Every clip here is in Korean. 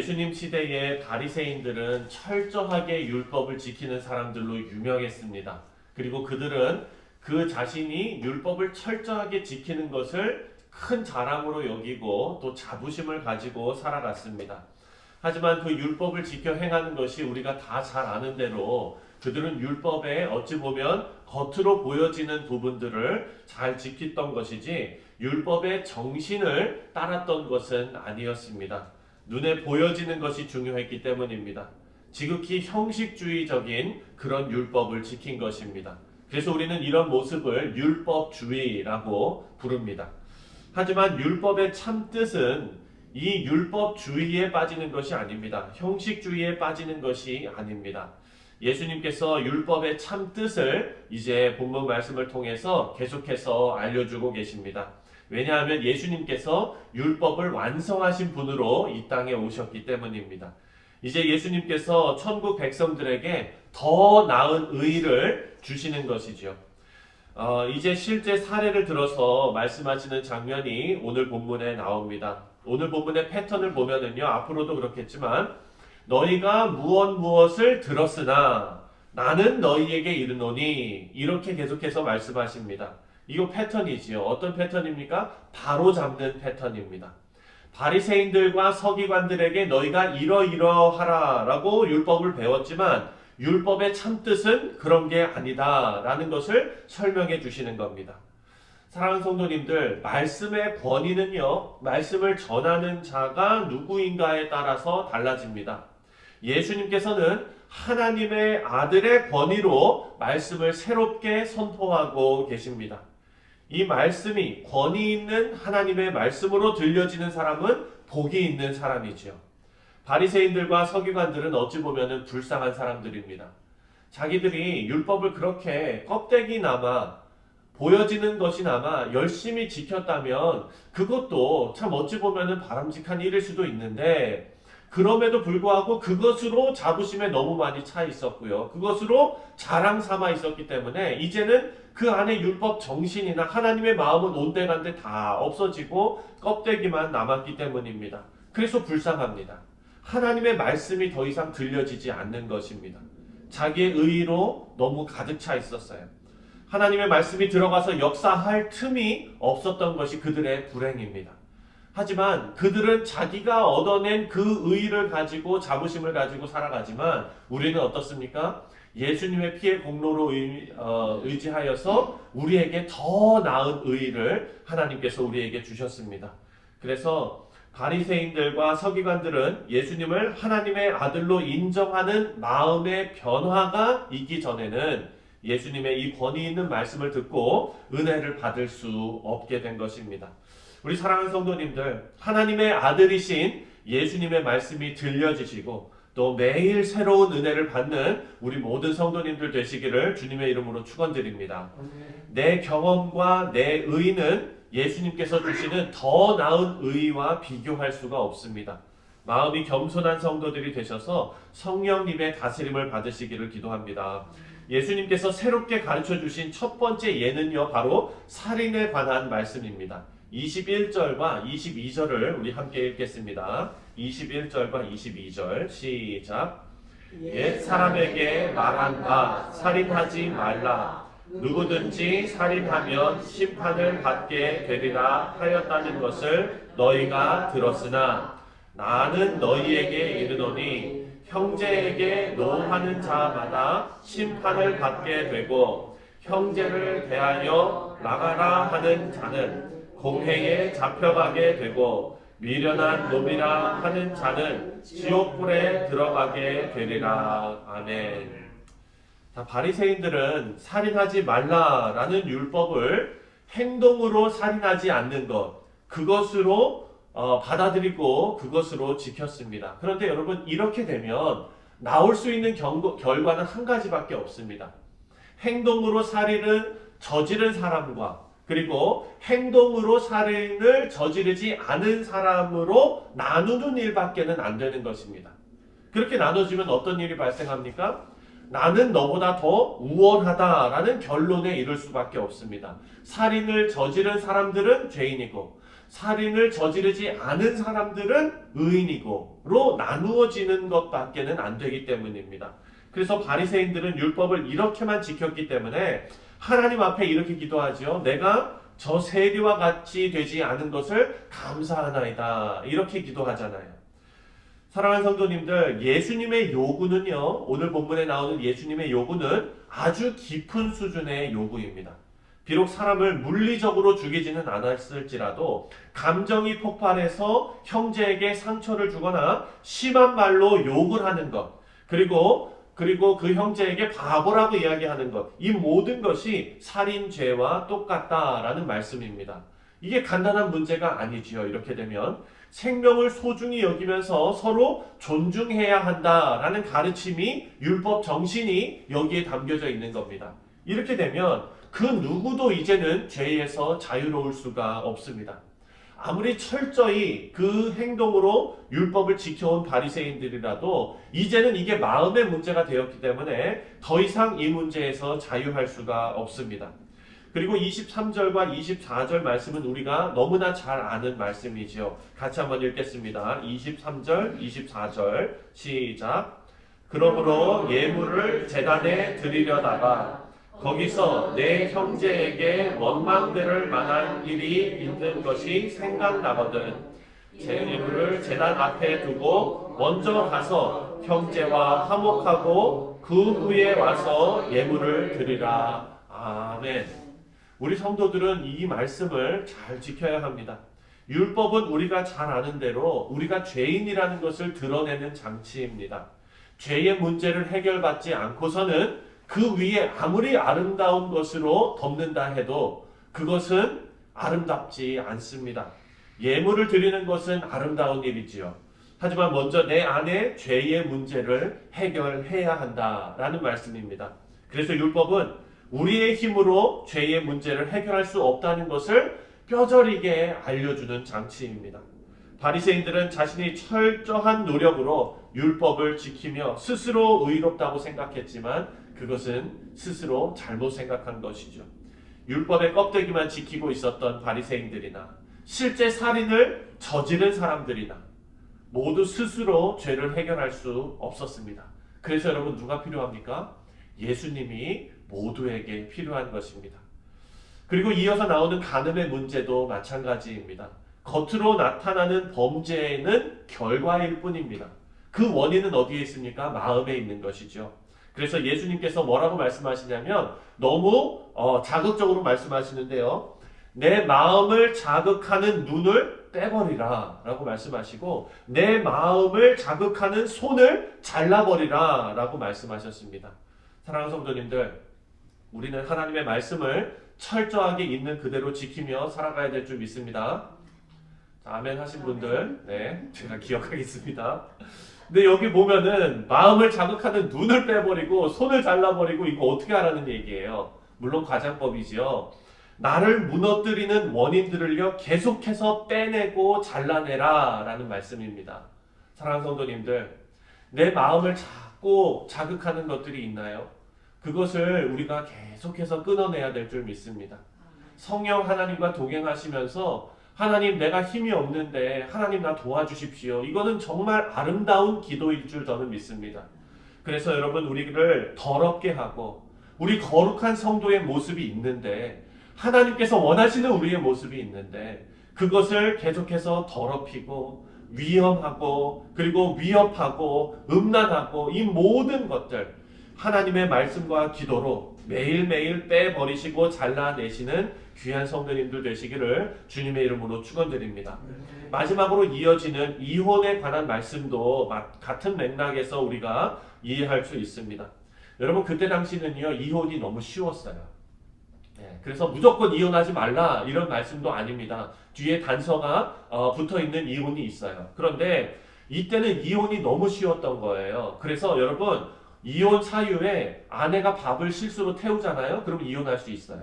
예수님 시대의 바리새인들은 철저하게 율법을 지키는 사람들로 유명했습니다. 그리고 그들은 그 자신이 율법을 철저하게 지키는 것을 큰 자랑으로 여기고 또 자부심을 가지고 살아갔습니다. 하지만 그 율법을 지켜 행하는 것이 우리가 다 잘 아는 대로 그들은 율법에 어찌 보면 겉으로 보여지는 부분들을 잘 지켰던 것이지 율법의 정신을 따랐던 것은 아니었습니다. 눈에 보여지는 것이 중요했기 때문입니다. 지극히 형식주의적인 그런 율법을 지킨 것입니다. 그래서 우리는 이런 모습을 율법주의라고 부릅니다. 하지만 율법의 참 뜻은 이 율법주의에 빠지는 것이 아닙니다. 형식주의에 빠지는 것이 아닙니다. 예수님께서 율법의 참 뜻을 이제 본문 말씀을 통해서 계속해서 알려주고 계십니다. 왜냐하면 예수님께서 율법을 완성하신 분으로 이 땅에 오셨기 때문입니다. 이제 예수님께서 천국 백성들에게 더 나은 의를 주시는 것이죠. 어, 이제 실제 사례를 들어서 말씀하시는 장면이 오늘 본문에 나옵니다. 오늘 본문의 패턴을 보면은요, 앞으로도 그렇겠지만, 너희가 무엇 무엇을 들었으나 나는 너희에게 이르노니 이렇게 계속해서 말씀하십니다. 이거 패턴이지요. 어떤 패턴입니까? 바로 잡는 패턴입니다. 바리새인들과 서기관들에게 너희가 이러이러하라라고 율법을 배웠지만 율법의 참 뜻은 그런 게 아니다라는 것을 설명해 주시는 겁니다. 사랑하는 성도님들, 말씀의 권위는요, 말씀을 전하는 자가 누구인가에 따라서 달라집니다. 예수님께서는 하나님의 아들의 권위로 말씀을 새롭게 선포하고 계십니다. 이 말씀이 권위 있는 하나님의 말씀으로 들려지는 사람은 복이 있는 사람이지요. 바리새인들과 서기관들은 어찌 보면은 불쌍한 사람들입니다. 자기들이 율법을 그렇게 껍데기나마 보여지는 것이나마 열심히 지켰다면 그것도 참 어찌 보면은 바람직한 일일 수도 있는데 그럼에도 불구하고 그것으로 자부심에 너무 많이 차 있었고요. 그것으로 자랑 삼아 있었기 때문에 이제는 그 안에 율법 정신이나 하나님의 마음은 온데간데 다 없어지고 껍데기만 남았기 때문입니다. 그래서 불쌍합니다. 하나님의 말씀이 더 이상 들려지지 않는 것입니다. 자기의 의로 너무 가득 차 있었어요. 하나님의 말씀이 들어가서 역사할 틈이 없었던 것이 그들의 불행입니다. 하지만 그들은 자기가 얻어낸 그 의의를 가지고 자부심을 가지고 살아가지만 우리는 어떻습니까? 예수님의 피의 공로로 의, 어, 의지하여서 우리에게 더 나은 의의를 하나님께서 우리에게 주셨습니다. 그래서 바리새인들과 서기관들은 예수님을 하나님의 아들로 인정하는 마음의 변화가 있기 전에는 예수님의 이 권위 있는 말씀을 듣고 은혜를 받을 수 없게 된 것입니다. 우리 사랑하는 성도님들, 하나님의 아들이신 예수님의 말씀이 들려지시고 또 매일 새로운 은혜를 받는 우리 모든 성도님들 되시기를 주님의 이름으로 축원드립니다. 내 경험과 내 의는 예수님께서 주시는 더 나은 의와 비교할 수가 없습니다. 마음이 겸손한 성도들이 되셔서 성령님의 다스림을 받으시기를 기도합니다. 예수님께서 새롭게 가르쳐 주신 첫 번째 예는요, 바로 살인에 관한 말씀입니다. 21절과 22절을 우리 함께 읽겠습니다. 21절과 22절 시작. 옛 사람에게 말한 바 살인하지 말라. 누구든지 살인하면 심판을 받게 되리라 하였다는 것을 너희가 들었으나 나는 너희에게 이르노니 형제에게 노하는 자마다 심판을 받게 되고 형제를 대하여 나가라 하는 자는 공회에 잡혀가게 되고 미련한 놈이라 하는 자는 지옥불에 들어가게 되리라. 아멘. 자, 바리새인들은 살인하지 말라라는 율법을 행동으로 살인하지 않는 것 그것으로 어, 받아들이고 그것으로 지켰습니다. 그런데 여러분 이렇게 되면 나올 수 있는 경고, 결과는 한 가지밖에 없습니다. 행동으로 살인을 저지른 사람과 그리고 행동으로 살인을 저지르지 않은 사람으로 나누는 일밖에는 안 되는 것입니다. 그렇게 나눠지면 어떤 일이 발생합니까? 나는 너보다 더 우월하다라는 결론에 이를 수밖에 없습니다. 살인을 저지른 사람들은 죄인이고 살인을 저지르지 않은 사람들은 의인이고로 나누어지는 것밖에는 안 되기 때문입니다. 그래서 바리새인들은 율법을 이렇게만 지켰기 때문에 하나님 앞에 이렇게 기도하지요. 내가 저 세리와 같이 되지 않은 것을 감사하나이다. 이렇게 기도하잖아요. 사랑하는 성도님들, 예수님의 요구는요, 오늘 본문에 나오는 예수님의 요구는 아주 깊은 수준의 요구입니다. 비록 사람을 물리적으로 죽이지는 않았을지라도 감정이 폭발해서 형제에게 상처를 주거나 심한 말로 욕을 하는 것, 그리고 그리고 그 형제에게 바보라고 이야기하는 것, 이 모든 것이 살인죄와 똑같다라는 말씀입니다. 이게 간단한 문제가 아니지요. 이렇게 되면 생명을 소중히 여기면서 서로 존중해야 한다라는 가르침이 율법 정신이 여기에 담겨져 있는 겁니다. 이렇게 되면 그 누구도 이제는 죄에서 자유로울 수가 없습니다. 아무리 철저히 그 행동으로 율법을 지켜온 바리새인들이라도 이제는 이게 마음의 문제가 되었기 때문에 더 이상 이 문제에서 자유할 수가 없습니다. 그리고 23절과 24절 말씀은 우리가 너무나 잘 아는 말씀이지요. 같이 한번 읽겠습니다. 23절, 24절 시작. 그러므로 예물을 재단에 드리려다가 거기서 내 형제에게 원망들을 만한 일이 있는 것이 생각나거든. 제 예물을 재단 앞에 두고 먼저 가서 형제와 화목하고 그 후에 와서 예물을 드리라. 아멘. 우리 성도들은 이 말씀을 잘 지켜야 합니다. 율법은 우리가 잘 아는 대로 우리가 죄인이라는 것을 드러내는 장치입니다. 죄의 문제를 해결받지 않고서는 그 위에 아무리 아름다운 것으로 덮는다 해도 그것은 아름답지 않습니다. 예물을 드리는 것은 아름다운 일이지요. 하지만 먼저 내 안에 죄의 문제를 해결해야 한다라는 말씀입니다. 그래서 율법은 우리의 힘으로 죄의 문제를 해결할 수 없다는 것을 뼈저리게 알려주는 장치입니다. 바리새인들은 자신이 철저한 노력으로 율법을 지키며 스스로 의롭다고 생각했지만 그것은 스스로 잘못 생각한 것이죠. 율법의 껍데기만 지키고 있었던 바리새인들이나 실제 살인을 저지른 사람들이나 모두 스스로 죄를 해결할 수 없었습니다. 그래서 여러분 누가 필요합니까? 예수님이 모두에게 필요한 것입니다. 그리고 이어서 나오는 간음의 문제도 마찬가지입니다. 겉으로 나타나는 범죄는 결과일 뿐입니다. 그 원인은 어디에 있습니까? 마음에 있는 것이죠. 그래서 예수님께서 뭐라고 말씀하시냐면 너무 어, 자극적으로 말씀하시는데요. 내 마음을 자극하는 눈을 빼버리라 라고 말씀하시고 내 마음을 자극하는 손을 잘라버리라 라고 말씀하셨습니다. 사랑하는 성도님들 우리는 하나님의 말씀을 철저하게 있는 그대로 지키며 살아가야 될 줄 믿습니다. 자, 아멘 하신 분들, 네, 제가 기억하겠습니다. 근데 여기 보면은 마음을 자극하는 눈을 빼버리고 손을 잘라버리고 이거 어떻게 하라는 얘기예요. 물론 과장법이지요. 나를 무너뜨리는 원인들을요 계속해서 빼내고 잘라내라 라는 말씀입니다. 사랑하는 성도님들, 내 마음을 자꾸 자극하는 것들이 있나요? 그것을 우리가 계속해서 끊어내야 될 줄 믿습니다. 성령 하나님과 동행하시면서 하나님 내가 힘이 없는데 하나님 나 도와주십시오. 이거는 정말 아름다운 기도일 줄 저는 믿습니다. 그래서 여러분 우리를 더럽게 하고 우리 거룩한 성도의 모습이 있는데 하나님께서 원하시는 우리의 모습이 있는데 그것을 계속해서 더럽히고 위험하고 그리고 위협하고 음란하고 이 모든 것들 하나님의 말씀과 기도로 매일매일 빼버리시고 잘라내시는 귀한 성도님들 되시기를 주님의 이름으로 축원드립니다. 마지막으로 이어지는 이혼에 관한 말씀도 같은 맥락에서 우리가 이해할 수 있습니다. 여러분 그때 당시는요 이혼이 너무 쉬웠어요. 네, 그래서 무조건 이혼하지 말라 이런 말씀도 아닙니다. 뒤에 단서가 어, 붙어 있는 이혼이 있어요. 그런데 이때는 이혼이 너무 쉬웠던 거예요. 그래서 여러분 이혼 사유에 아내가 밥을 실수로 태우잖아요. 그럼 이혼할 수 있어요.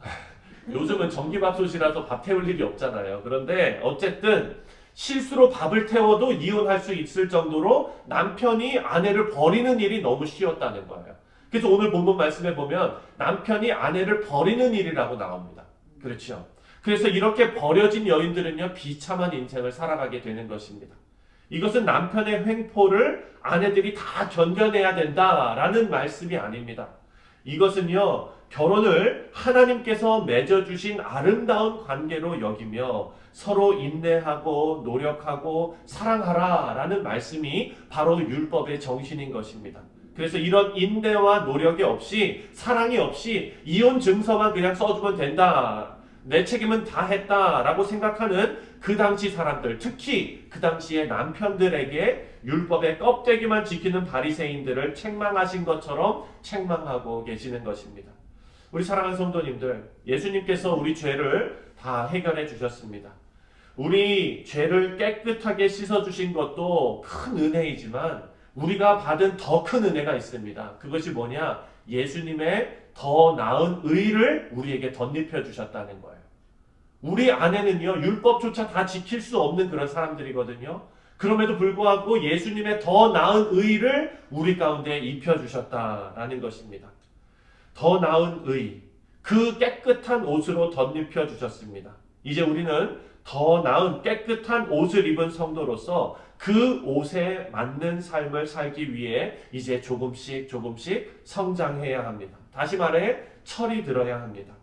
요즘은 전기밥솥이라서 밥 태울 일이 없잖아요. 그런데 어쨌든 실수로 밥을 태워도 이혼할 수 있을 정도로 남편이 아내를 버리는 일이 너무 쉬웠다는 거예요. 그래서 오늘 본문 말씀에 보면 남편이 아내를 버리는 일이라고 나옵니다. 그렇죠. 그래서 이렇게 버려진 여인들은요, 비참한 인생을 살아가게 되는 것입니다. 이것은 남편의 횡포를 아내들이 다 견뎌내야 된다라는 말씀이 아닙니다. 이것은요, 결혼을 하나님께서 맺어주신 아름다운 관계로 여기며 서로 인내하고 노력하고 사랑하라 라는 말씀이 바로 율법의 정신인 것입니다. 그래서 이런 인내와 노력이 없이 사랑이 없이 이혼 증서만 그냥 써주면 된다. 내 책임은 다 했다라고 생각하는 그 당시 사람들, 특히 그 당시의 남편들에게 율법의 껍데기만 지키는 바리새인들을 책망하신 것처럼 책망하고 계시는 것입니다. 우리 사랑하는 성도님들, 예수님께서 우리 죄를 다 해결해 주셨습니다. 우리 죄를 깨끗하게 씻어 주신 것도 큰 은혜이지만 우리가 받은 더 큰 은혜가 있습니다. 그것이 뭐냐? 예수님의 더 나은 의를 우리에게 덧입혀 주셨다는 거예요. 우리 안에는요, 율법조차 다 지킬 수 없는 그런 사람들이거든요. 그럼에도 불구하고 예수님의 더 나은 의를 우리 가운데 입혀 주셨다라는 것입니다. 더 나은 의, 그 깨끗한 옷으로 덧입혀 주셨습니다. 이제 우리는 더 나은 깨끗한 옷을 입은 성도로서 그 옷에 맞는 삶을 살기 위해 이제 조금씩 조금씩 성장해야 합니다. 다시 말해 철이 들어야 합니다.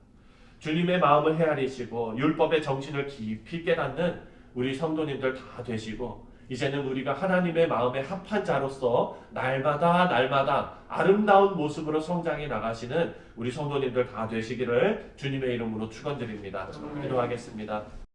주님의 마음을 헤아리시고 율법의 정신을 깊이 깨닫는 우리 성도님들 다 되시고 이제는 우리가 하나님의 마음에 합한 자로서 날마다 날마다 아름다운 모습으로 성장해 나가시는 우리 성도님들 다 되시기를 주님의 이름으로 축원드립니다. 기도하겠습니다.